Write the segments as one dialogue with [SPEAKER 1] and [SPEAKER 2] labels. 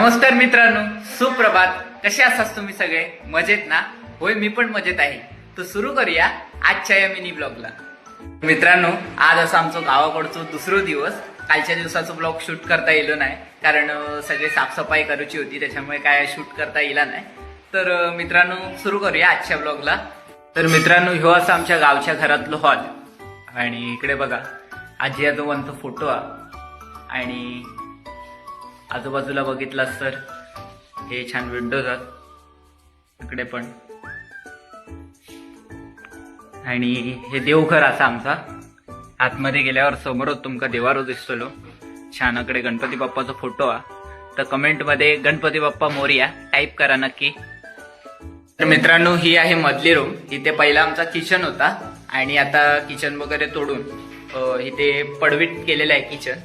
[SPEAKER 1] नमस्कार मित्रांनो सुप्रभात. कसे असाच तुम्ही सगळे? मजेत ना? होय मी पण मजेत आहे. तर सुरू करूया आजच्या या मिनी ब्लॉगला. मित्रांनो आज असं आमचं गावाकडचं दुसरं दिवस. कालच्या दिवसाचं ब्लॉग शूट करता येलो नाही कारण सगळी सगळे साफसफाई करायची होती त्याच्यामुळे काय शूट करता येला नाही. तर मित्रांनो सुरू करूया आजच्या ब्लॉगला. तर मित्रांनो ह्यो असं आमच्या गावच्या घरातलं हॉल. आणि इकडे बघा आजी आजोबांचा फोटो आणि आजूबाजूला बघितलास तर हे छान विंडोज आहेत. इकडे पण. आणि हे देवघर असा आमचा. आतमध्ये गेल्यावर समोरच तुमका देवारो दिसतलो. छान अकडे गणपती बाप्पाचा फोटो हा. तर कमेंटमध्ये गणपती बाप्पा मोरिया टाईप करा नक्की. तर मित्रांनो ही आहे मधली रूम इथे पहिला आमचा किचन होता. आणि आता किचन वगैरे तोडून इथे पडवीट केलेलं आहे किचन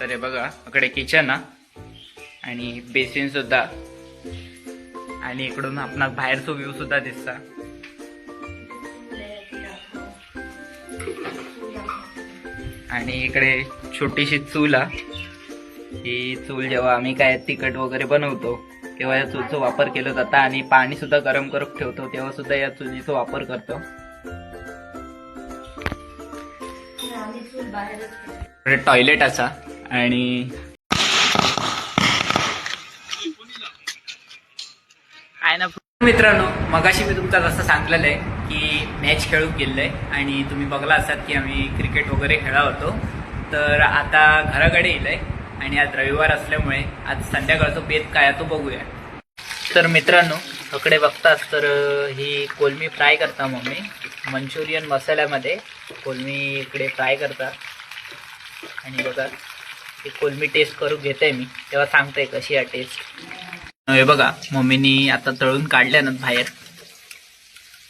[SPEAKER 1] तर हे बघा इकडे किचन आणि बेसिन सुद्धा. आणि इकडून आपणाक बाहेरचा व्ह्यू सुद्धा दिसता. आणि इकडे छोटीशी चूल हा ही चूल जेव्हा आम्ही काय तिखट वगैरे बनवतो तेव्हा या चूलचा वापर केला जाता आणि पाणी सुद्धा गरम करून ठेवतो तेव्हा सुद्धा या चुलीचा वापर करतो. टॉयलेट असा. आणि आहे ना मित्रांनो मगाशी मी तुमचा जसं सांगलेलं आहे की मॅच खेळून गेलोय आणि तुम्ही बघला असाल की आम्ही क्रिकेट वगैरे खेळा होतो. तर आता घराकडे येलोय आणि आज रविवार असल्यामुळे आज संध्याकाळचं बेत काय तो बघूया. तर मित्रांनो इकडे बघताच तर ही कोलमी फ्राय करता मम्मी. मंचुरियन मसाल्यामध्ये कोलमी इकडे फ्राय करतात आणि बघा ही कोलमी टेस्ट करून घेते मी तेव्हा सांगते कशी आहे टेस्ट. हे बघा मम्मीनी आता तळून काढल्या ना बाहेर.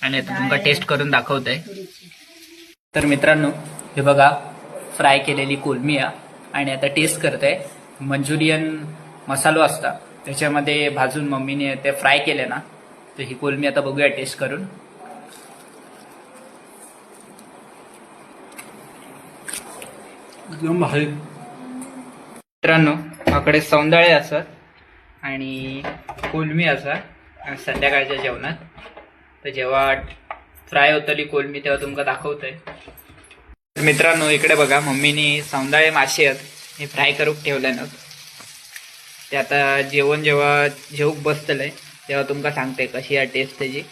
[SPEAKER 1] आणि आता तुमका टेस्ट करून दाखवत तर मित्रांनो हे बघा फ्राय केलेली कोलमी आणि आता टेस्ट करते मंचुरियन मसालो असता. त्याच्यामध्ये भाजून मम्मीने ते फ्राय केले ना तर ही कोलमी आता बघूया टेस्ट करून.
[SPEAKER 2] एकदम भारी.
[SPEAKER 1] मित्रांनो माझ्याकडे सौंदाळे असत आणि कोलमी असा संध्याकाळच्या जेवणात. तर जेव्हा फ्राय होतली कोलमी तेव्हा तुमका दाखवतोय. तर मित्रांनो इकडे बघा मम्मीने सौंदाळे मासे आहेत हे फ्राय करून ठेवले ना ते आता जेवण जेव्हा जेवूक बसतलंय तेव्हा तुमका सांगते कशी आहे टेस्ट त्याची.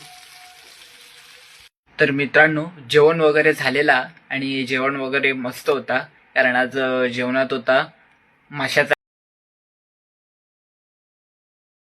[SPEAKER 1] तर मित्रांनो जेवण वगैरे झालेला आणि जेवण वगैरे मस्त होता कारण आज जेवणात होता Masyarakat